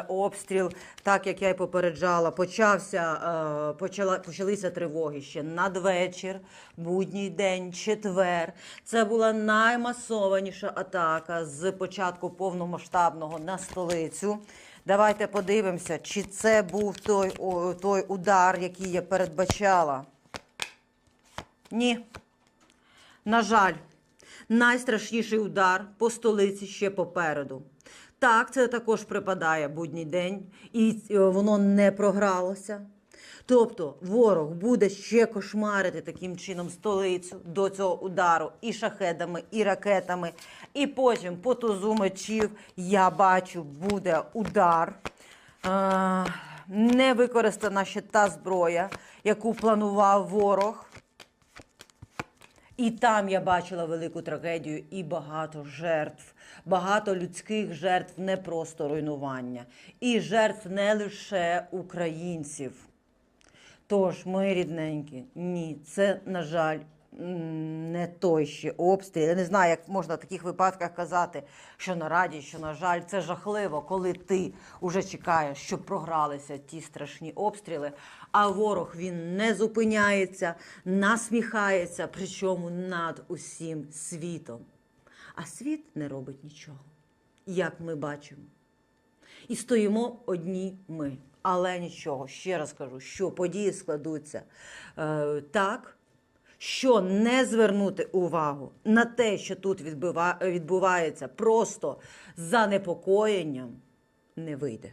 Обстріл, так як я й попереджала, почався, е, почала, почалися тривоги ще надвечір, будній день, четвер. Це була наймасованіша атака з початку повномасштабного на столицю. Давайте подивимося, чи це був той, той удар, який я передбачала. Ні. На жаль, найстрашніший удар по столиці ще попереду. Так, це також припадає будній день, і е, воно не програлося. Тобто ворог буде ще кошмарити таким чином столицю до цього удару і шахедами, і ракетами. І потім по тузу мечів я бачу, буде удар. Е, не використана ще та зброя, яку планував ворог. І там я бачила велику трагедію і багато жертв, багато людських жертв, не просто руйнування, і жертв не лише українців. Тож, мої рідненькі, ні, це, на жаль, не той ще обстріл. Я не знаю, як можна в таких випадках казати, що на раді, що на жаль, це жахливо, коли ти вже чекаєш, щоб програлися ті страшні обстріли. А ворог він не зупиняється, насміхається, причому над усім світом. А світ не робить нічого, як ми бачимо. І стоїмо одні ми. Але нічого, ще раз кажу, що події складуться е, так, що не звернути увагу на те, що тут відбива, відбувається, просто занепокоєнням не вийде.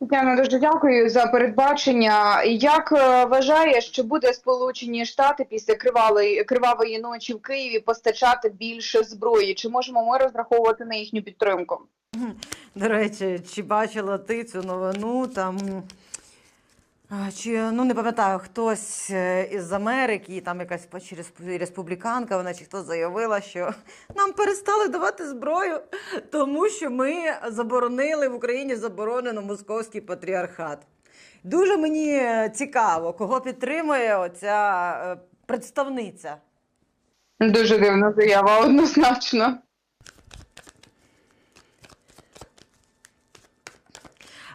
Тетяно, дуже дякую за передбачення. Як е, вважаєш, чи буде Сполучені Штати після кривавої кривавої ночі в Києві постачати більше зброї? Чи можемо ми розраховувати на їхню підтримку? До речі, чи бачила ти цю новину? Там чи ну не пам'ятаю, хтось е, із Америки, там якась республіканка, вона чи хто заявила, що нам перестали давати зброю, тому що ми заборонили в Україні заборонено московський патріархат. Дуже мені е, цікаво, кого підтримує оця е, представниця. Дуже дивна заява, однозначно.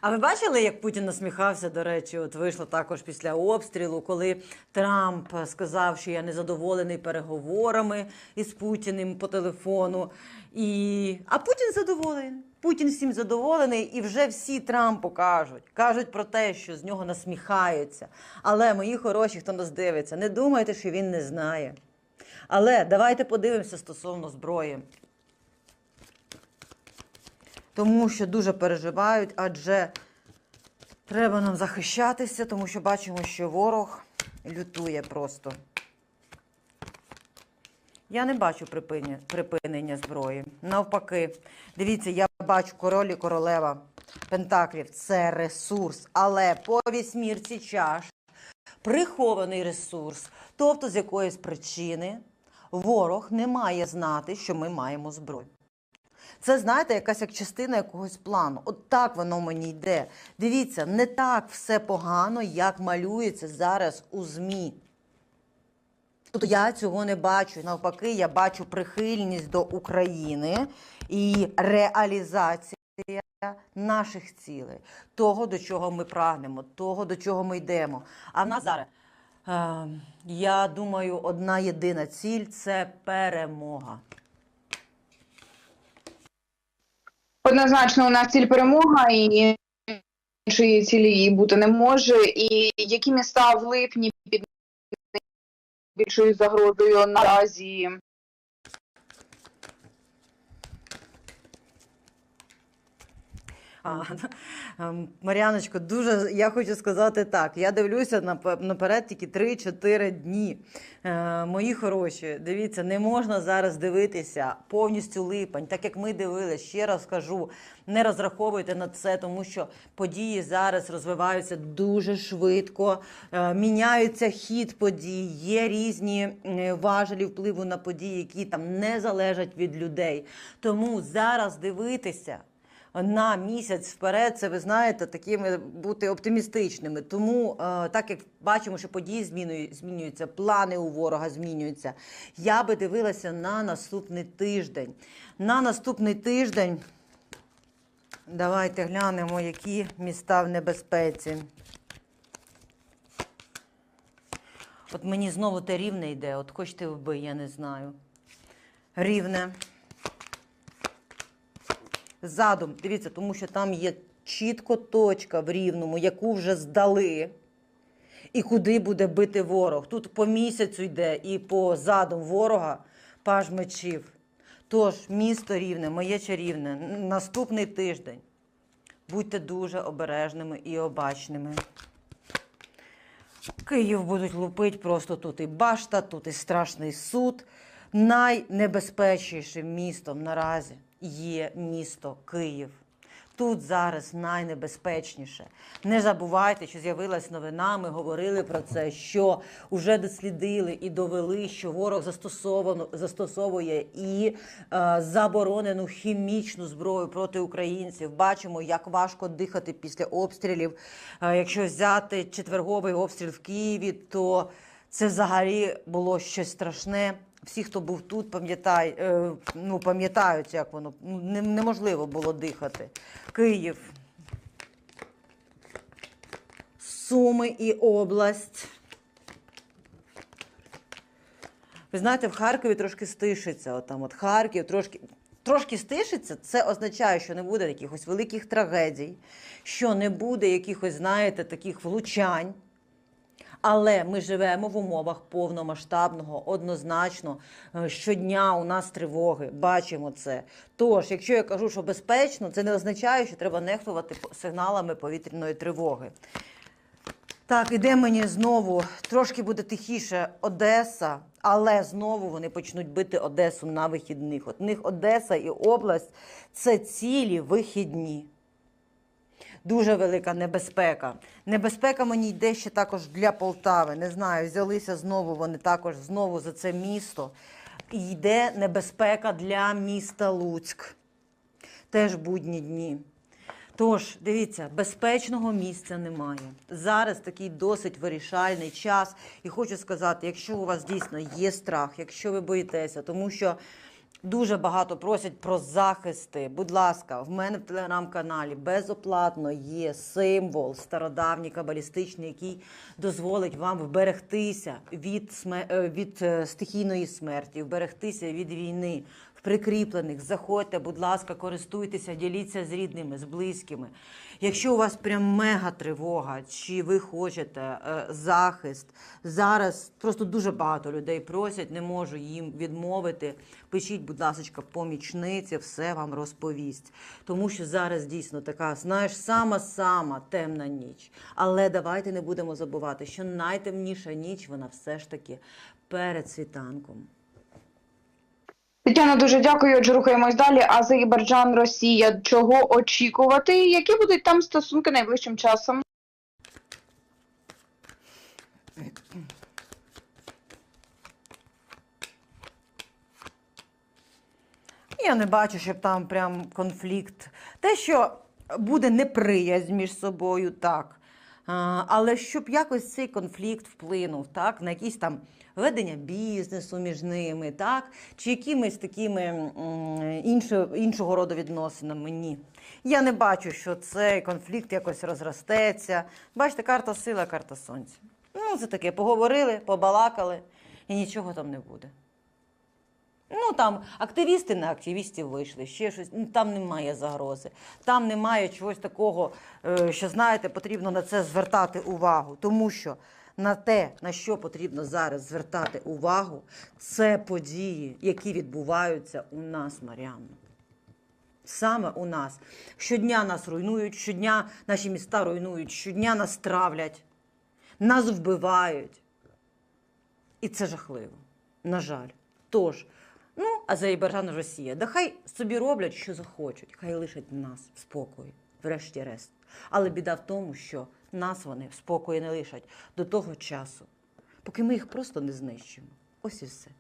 А ви бачили, як Путін насміхався? До речі, от вийшло також після обстрілу, коли Трамп сказав, що я незадоволений переговорами із Путіним по телефону. І... А Путін задоволений. Путін всім задоволений, і вже всі Трампу кажуть. Кажуть про те, що з нього насміхаються. Але мої хороші, хто нас дивиться, не думайте, що він не знає. Але давайте подивимося стосовно зброї тому що дуже переживають, адже треба нам захищатися, тому що бачимо, що ворог лютує просто. Я не бачу припинення, зброї. Навпаки, дивіться, я бачу король і королева Пентаклів. Це ресурс, але по вісьмірці чаш прихований ресурс. Тобто, з якоїсь причини ворог не має знати, що ми маємо зброю. Це, знаєте, якась як частина якогось плану. От так воно мені йде. Дивіться, не так все погано, як малюється зараз у ЗМІ. Тобто я цього не бачу. Навпаки, я бачу прихильність до України і реалізація наших цілей, того, до чого ми прагнемо, того, до чого ми йдемо. А в нас зараз, е, я думаю, одна єдина ціль це перемога. Однозначно, у нас ціль перемога і іншої цілі її бути не може. І які міста в липні під більшою загрозою наразі? А, ем, Мар'яночко, дуже я хочу сказати так. Я дивлюся напе- наперед тільки 3-4 дні. Е, мої хороші, дивіться, не можна зараз дивитися повністю липень, так як ми дивилися. Ще раз кажу, не розраховуйте на це, тому що події зараз розвиваються дуже швидко, е, міняється хід подій, є різні важелі впливу на події, які там не залежать від людей. Тому зараз дивитися на місяць вперед, це ви знаєте, такими бути оптимістичними. Тому, е, так як бачимо, що події змінюються, плани у ворога змінюються. Я би дивилася на наступний тиждень. На наступний тиждень. Давайте глянемо, які міста в небезпеці. От мені знову те рівне йде, от хочете вбий, я не знаю. Рівне. Задум, дивіться, тому що там є чітко точка в рівному, яку вже здали. І куди буде бити ворог. Тут по місяцю йде і по задум ворога паж мечів. Тож, місто рівне, моє чарівне, наступний тиждень. Будьте дуже обережними і обачними. Київ будуть лупити просто тут і башта, тут і страшний суд. Найнебезпечнішим містом наразі є місто Київ. Тут зараз найнебезпечніше. Не забувайте, що з'явилась новина. Ми говорили про це, що вже дослідили і довели, що ворог застосовано застосовує і е, заборонену хімічну зброю проти українців. Бачимо, як важко дихати після обстрілів. Е, якщо взяти четверговий обстріл в Києві, то це взагалі було щось страшне. Всі, хто був тут, пам'ятай, е, ну, пам'ятають, як воно ну, не- неможливо було дихати. Київ, Суми і область. Ви знаєте, в Харкові трошки стишиться. От там от Харків трошки. Трошки стишиться, це означає, що не буде якихось великих трагедій, що не буде якихось, знаєте, таких влучань. Але ми живемо в умовах повномасштабного, однозначно. Е, Щодня у нас тривоги, бачимо це. Тож, якщо я кажу, що безпечно, це не означає, що треба нехтувати сигналами повітряної тривоги. Так, іде мені знову трошки буде тихіше Одеса, але знову вони почнуть бити Одесу на вихідних. От них Одеса і область це цілі вихідні. Дуже велика небезпека. Небезпека мені йде ще також для Полтави. Не знаю, взялися знову вони також знову за це місто. І йде небезпека для міста Луцьк. Теж будні дні. Тож, дивіться, безпечного місця немає. Зараз такий досить вирішальний час. І хочу сказати, якщо у вас дійсно є страх, якщо ви боїтеся, тому що дуже багато просять про захисти. Будь ласка, в мене в телеграм-каналі безоплатно є символ стародавній кабалістичний, який дозволить вам вберегтися від, е, від е, стихійної смерті, вберегтися від війни. Прикріплених заходьте, будь ласка, користуйтеся, діліться з рідними, з близькими. Якщо у вас прям мега тривога, чи ви хочете е, захист, зараз просто дуже багато людей просять, не можу їм відмовити. Пишіть, будь ласка, помічниці, все вам розповість. Тому що зараз дійсно така, знаєш, сама-сама темна ніч. Але давайте не будемо забувати, що найтемніша ніч вона все ж таки перед світанком. Тетяна, дуже дякую. Отже, рухаємось далі. Азербайджан, Росія. Чого очікувати? Які будуть там стосунки найближчим часом? Я не бачу, щоб там прям конфлікт. Те, що буде неприязнь між собою, так. Але щоб якось цей конфлікт вплинув, так, на якісь там ведення бізнесу між ними, так, чи якимись такими м, іншо, іншого роду відносинами. Ні. Я не бачу, що цей конфлікт якось розростеться. Бачите, карта сила, карта сонця. Ну, це таке, поговорили, побалакали, і нічого там не буде. Ну там активісти на активістів вийшли, ще щось. Ну, Там немає загрози. Там немає чогось такого, е, що знаєте, потрібно на це звертати увагу. Тому що на те, на що потрібно зараз звертати увагу, це події, які відбуваються у нас, Маріанно. Саме у нас. Щодня нас руйнують, щодня наші міста руйнують, щодня нас травлять, нас вбивають. І це жахливо. На жаль. Тож, ну, Азербайджан Росія. Да хай собі роблять, що захочуть, хай лишать нас в спокої, врешті-решт. Але біда в тому, що нас вони в спокої не лишать до того часу, поки ми їх просто не знищимо. Ось і все.